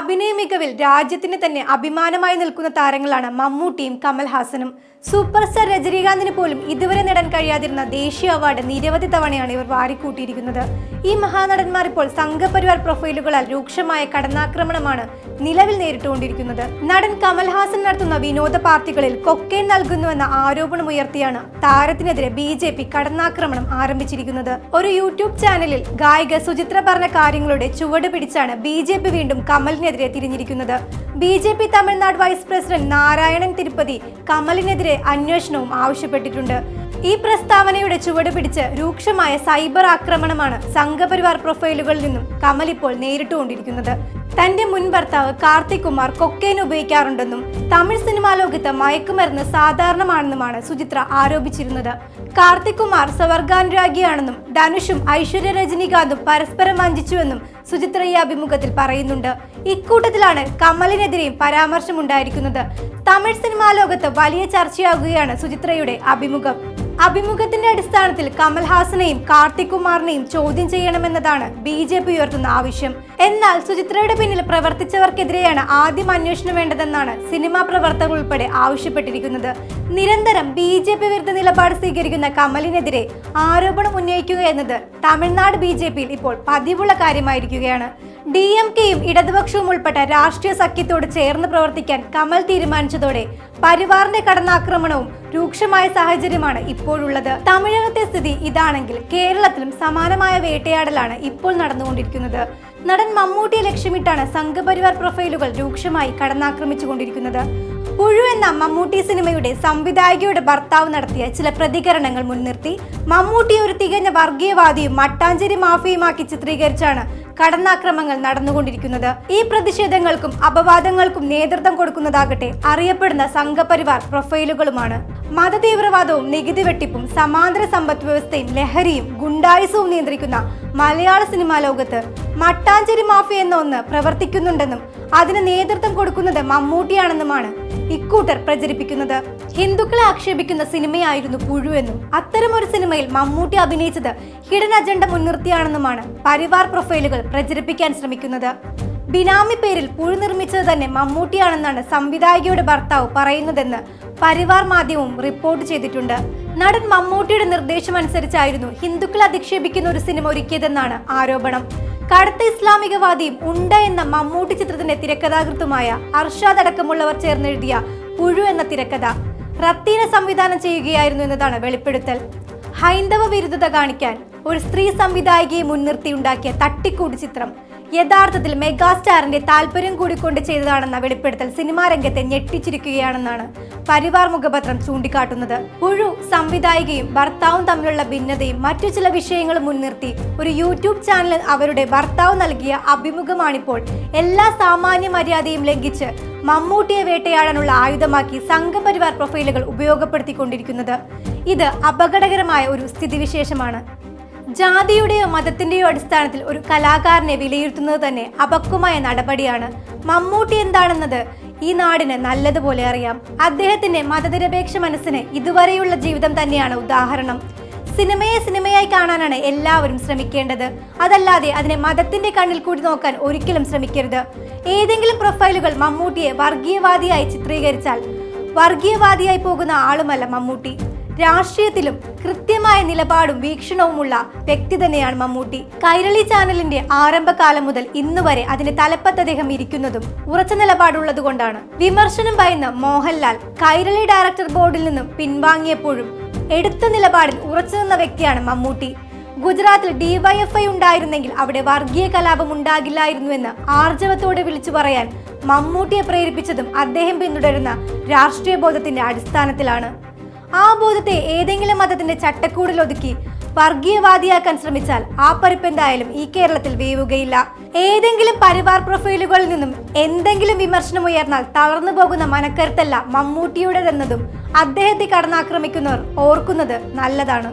അഭിനയ മികവിൽ രാജ്യത്തിന് തന്നെ അഭിമാനമായി നിൽക്കുന്ന താരങ്ങളാണ് മമ്മൂട്ടിയും കമൽഹാസനും. സൂപ്പർ സ്റ്റാർ രജനീകാന്തിന് പോലും ഇതുവരെ നേടാൻ കഴിയാതിരുന്ന ദേശീയ അവാർഡ് നിരവധി തവണയാണ് ഇവർ വാരിക്കൂട്ടിയിരിക്കുന്നത്. ഈ മഹാനടന്മാർ ഇപ്പോൾ സംഘപരിവാർ പ്രൊഫൈലുകളാൽ രൂക്ഷമായ കടന്നാക്രമണമാണ് നിലവിൽ നേരിട്ടുകൊണ്ടിരിക്കുന്നത്. നടൻ കമൽഹാസൻ നടത്തുന്ന വിനോദ പാർട്ടികളിൽ കൊക്കൈൻ നൽകുന്നുവെന്ന ആരോപണമുയർത്തിയാണ് താരത്തിനെതിരെ ബി ജെ പി കടന്നാക്രമണം ആരംഭിച്ചിരിക്കുന്നത്. ഒരു യൂട്യൂബ് ചാനലിൽ ഗായിക സുചിത്ര പറഞ്ഞ കാര്യങ്ങളുടെ ചുവട് പിടിച്ചാണ് ബി ജെ പി വീണ്ടും കമലിനെതിരെ തിരിഞ്ഞിരിക്കുന്നത്. B J P Tamil Nadu vice president Narayanan Tirupathi കമലിനെതിരെ അന്വേഷണവും ആവശ്യപ്പെട്ടിട്ടുണ്ട്. ഈ പ്രസ്താവനയുടെ ചുവട് പിടിച്ച് രൂക്ഷമായ സൈബർ ആക്രമണമാണ് സംഘപരിവാർ പ്രൊഫൈലുകളിൽ നിന്നും കമൽ ഇപ്പോൾ നേരിട്ടുകൊണ്ടിരിക്കുന്നത്. തന്റെ മുൻ ഭർത്താവ് കാർത്തിക് കുമാർ കൊക്കൈൻ ഉപയോഗിക്കാറുണ്ടെന്നും തമിഴ് സിനിമാ ലോകത്ത് മയക്കുമരുന്ന് സാധാരണമാണെന്നുമാണ് സുചിത്ര ആരോപിച്ചിരുന്നത്. കാർത്തിക് കുമാർ സ്വർഗാനുരാഗിയാണെന്നും ധനുഷും ഐശ്വര്യ രജനീകാന്തും പരസ്പരം വഞ്ചിച്ചുവെന്നും സുചിത്ര ഈ അഭിമുഖത്തിൽ പറയുന്നുണ്ട്. ഇക്കൂട്ടത്തിലാണ് കമലിനെതിരെയും പരാമർശമുണ്ടായിരിക്കുന്നത്. തമിഴ് സിനിമാ ലോകത്ത് വലിയ ചർച്ചയാകുകയാണ് സുചിത്രയുടെ അഭിമുഖം. അഭിമുഖത്തിന്റെ അടിസ്ഥാനത്തിൽ കമൽഹാസനെയും കാർത്തിക് കുമാറിനെയും ചോദ്യം ചെയ്യണമെന്നതാണ് ബി ജെ പി ഉയർത്തുന്ന ആവശ്യം. എന്നാൽ സുചിത്രയുടെ പിന്നിൽ പ്രവർത്തിച്ചവർക്കെതിരെയാണ് ആദ്യം അന്വേഷണം വേണ്ടതെന്നാണ് സിനിമാ പ്രവർത്തകർ ഉൾപ്പെടെ ആവശ്യപ്പെട്ടിരിക്കുന്നത്. നിരന്തരം ബി ജെ പി വിരുദ്ധ നിലപാട് സ്വീകരിക്കുന്ന കമലിനെതിരെ ആരോപണം ഉന്നയിക്കുക എന്നത് തമിഴ്നാട് ബി ജെ പിയിൽ ഇപ്പോൾ പതിവുള്ള കാര്യമായിരിക്കുകയാണ്. ഡി എം കെയും ഇടതുപക്ഷവും ഉൾപ്പെട്ട രാഷ്ട്രീയ സഖ്യത്തോട് ചേർന്ന് പ്രവർത്തിക്കാൻ കമൽ തീരുമാനിച്ചതോടെ പരിവാറിന്റെ കടന്നാക്രമണവും രൂക്ഷമായ സാഹചര്യമാണ് ഇപ്പോഴുള്ളത്. തമിഴകത്തെ സ്ഥിതി ഇതാണെങ്കിൽ കേരളത്തിലും സമാനമായ വേട്ടയാടലാണ് ഇപ്പോൾ നടന്നുകൊണ്ടിരിക്കുന്നത്. നടൻ മമ്മൂട്ടിയെ ലക്ഷ്യമിട്ടാണ് സംഘപരിവാർ പ്രൊഫൈലുകൾ രൂക്ഷമായി കടന്നാക്രമിച്ചു കൊണ്ടിരിക്കുന്നത് പുഴു എന്ന മമ്മൂട്ടി സിനിമയുടെ സംവിധായകയുടെ ഭർത്താവ് നടത്തിയ ചില പ്രതികരണങ്ങൾ മുൻനിർത്തി മമ്മൂട്ടിയെ ഒരു തികഞ്ഞ വർഗീയവാദിയും മട്ടാഞ്ചേരി മാഫിയുമാക്കി ചിത്രീകരിച്ചാണ് കടന്നാക്രമങ്ങൾ നടന്നുകൊണ്ടിരിക്കുന്നത്. ഈ പ്രതിഷേധങ്ങൾക്കും അപവാദങ്ങൾക്കും നേതൃത്വം കൊടുക്കുന്നതാകട്ടെ അറിയപ്പെടുന്ന സംഘപരിവാർ പ്രൊഫൈലുകളുമാണ്. മതതീവ്രവാദവും നികുതി വെട്ടിപ്പും സമാന്തര സമ്പദ് വ്യവസ്ഥയും ലഹരിയും ഗുണ്ടായുസവും നിയന്ത്രിക്കുന്ന മലയാള സിനിമാ ലോകത്ത് മട്ടാഞ്ചേരി മാഫിയ എന്ന ഒന്ന് പ്രവർത്തിക്കുന്നുണ്ടെന്നും അതിന് നേതൃത്വം കൊടുക്കുന്നത് മമ്മൂട്ടിയാണെന്നുമാണ് ഇക്കൂട്ടർ പ്രചരിപ്പിക്കുന്നത്. ഹിന്ദുക്കളെ ആക്ഷേപിക്കുന്ന സിനിമയായിരുന്നു പുഴു എന്നും അത്തരമൊരു സിനിമയിൽ മമ്മൂട്ടി അഭിനയിച്ചത് ഹിഡൻ അജണ്ട മുൻനിർത്തിയാണെന്നുമാണ് പരിവാർ പ്രൊഫൈലുകൾ പ്രചരിപ്പിക്കാൻ ശ്രമിക്കുന്നത്. ബിനാമി പേരിൽ പുഴു നിർമ്മിച്ചത് തന്നെ മമ്മൂട്ടിയാണെന്നാണ് സംവിധായകയുടെ ഭർത്താവ് പറയുന്നതെന്ന് പരിവാർ മാധ്യമവും റിപ്പോർട്ട് ചെയ്തിട്ടുണ്ട്. നടൻ മമ്മൂട്ടിയുടെ നിർദ്ദേശമനുസരിച്ചായിരുന്നു ഹിന്ദുക്കളെ അധിക്ഷേപിക്കുന്ന ഒരു സിനിമ ഒരുക്കിയതെന്നാണ് ആരോപണം. കടുത്ത ഇസ്ലാമികവാദിയും ഉണ്ട എന്ന മമ്മൂട്ടി ചിത്രത്തിന്റെ തിരക്കഥാകൃത്തുമായ അർഷാദ് അടക്കമുള്ളവർ ചേർന്നെഴുതിയ പുഴു എന്ന തിരക്കഥ റത്തീന സംവിധാനം ചെയ്യുകയായിരുന്നു എന്നതാണ് വെളിപ്പെടുത്തൽ. ഹൈന്ദവ വിരുദ്ധത കാണിക്കാൻ ഒരു സ്ത്രീ സംവിധായികയെ മുൻനിർത്തി ഉണ്ടാക്കിയ തട്ടിക്കൂടി ചിത്രം യഥാർത്ഥത്തിൽ മെഗാസ്റ്റാറിന്റെ താല്പര്യം കൂടിക്കൊണ്ട് ചെയ്തതാണെന്ന വെളിപ്പെടുത്തൽ സിനിമാരംഗത്തെ ഞെട്ടിച്ചിരിക്കുകയാണെന്നാണ് പരിവാർ മുഖപത്രം ചൂണ്ടിക്കാട്ടുന്നത്. പുഴു സംവിധായികയും ഭർത്താവും തമ്മിലുള്ള ഭിന്നതയും മറ്റു ചില വിഷയങ്ങളും മുൻനിർത്തി ഒരു യൂട്യൂബ് ചാനൽ അവരുടെ ഭർത്താവ് നൽകിയ അഭിമുഖമാണിപ്പോൾ. എല്ലാ സാമാന്യ മര്യാദയും ലംഘിച്ച് മമ്മൂട്ടിയെ വേട്ടയാടാനുള്ള ആയുധമാക്കി സംഘപരിവാർ പ്രൊഫൈലുകൾ ഉപയോഗപ്പെടുത്തിക്കൊണ്ടിരിക്കുന്നത്. ഇത് അപകടകരമായ ഒരു സ്ഥിതിവിശേഷമാണ്. ജാതിയുടെയോ മതത്തിന്റെയോ അടിസ്ഥാനത്തിൽ ഒരു കലാകാരനെ വിലയിരുത്തുന്നത് തന്നെ അപക്വമായ നടപടിയാണ്. മമ്മൂട്ടി എന്താണെന്നത് ഈ നാടിന് നല്ലതുപോലെ അറിയാം. അദ്ദേഹത്തിന്റെ മതനിരപേക്ഷ മനസ്സിന് ഇതുവരെയുള്ള ജീവിതം തന്നെയാണ് ഉദാഹരണം. സിനിമയെ സിനിമയായി കാണാനാണ് എല്ലാവരും ശ്രമിക്കേണ്ടത്. അതല്ലാതെ അതിനെ മതത്തിന്റെ കണ്ണിൽ കൂടി നോക്കാൻ ഒരിക്കലും ശ്രമിക്കരുത്. ഏതെങ്കിലും പ്രൊഫൈലുകൾ മമ്മൂട്ടിയെ വർഗീയവാദിയായി ചിത്രീകരിച്ചാൽ വർഗീയവാദിയായി പോകുന്ന ആളുമല്ല മമ്മൂട്ടി. രാഷ്ട്രീയത്തിലും കൃത്യമായ നിലപാടും വീക്ഷണവുമുള്ള വ്യക്തി തന്നെയാണ് മമ്മൂട്ടി. കൈരളി ചാനലിന്റെ ആരംഭകാലം മുതൽ ഇന്ന് വരെ അതിന്റെ തലപ്പത്ത് അദ്ദേഹം ഇരിക്കുന്നതും ഉറച്ച നിലപാടുള്ളത് കൊണ്ടാണ്. വിമർശനം ഭയന്ന് മോഹൻലാൽ കൈരളി ഡയറക്ടർ ബോർഡിൽ നിന്നും പിൻവാങ്ങിയപ്പോഴും എടുത്ത നിലപാടിൽ ഉറച്ചു നിന്ന വ്യക്തിയാണ് മമ്മൂട്ടി. ഗുജറാത്തിൽ ഡിവൈഎഫ്ഐ ഉണ്ടായിരുന്നെങ്കിൽ അവിടെ വർഗീയ കലാപം ഉണ്ടാകില്ലായിരുന്നുവെന്ന് ആർജവത്തോടെ വിളിച്ചു പറയാൻ മമ്മൂട്ടിയെ പ്രേരിപ്പിച്ചതും അദ്ദേഹം പിന്തുടരുന്ന രാഷ്ട്രീയ ബോധത്തിന്റെ അടിസ്ഥാനത്തിലാണ്. ആ ബോധത്തെ ഏതെങ്കിലും മതത്തിന്റെ ചട്ടക്കൂടിൽ ഒതുക്കി വർഗീയവാദിയാക്കാൻ ശ്രമിച്ചാൽ ആ പരിപ്പ് എന്തായാലും ഈ കേരളത്തിൽ വീവുകയില്ല ഏതെങ്കിലും പരിവാർ പ്രൊഫൈലുകളിൽ നിന്നും എന്തെങ്കിലും വിമർശനം ഉയർന്നാൽ തളർന്നു പോകുന്ന മനക്കരുത്തല്ല മമ്മൂട്ടിയുടേതെന്നതും അദ്ദേഹത്തെ കടന്നാക്രമിക്കുന്നവർ ഓർക്കുന്നത് നല്ലതാണ്.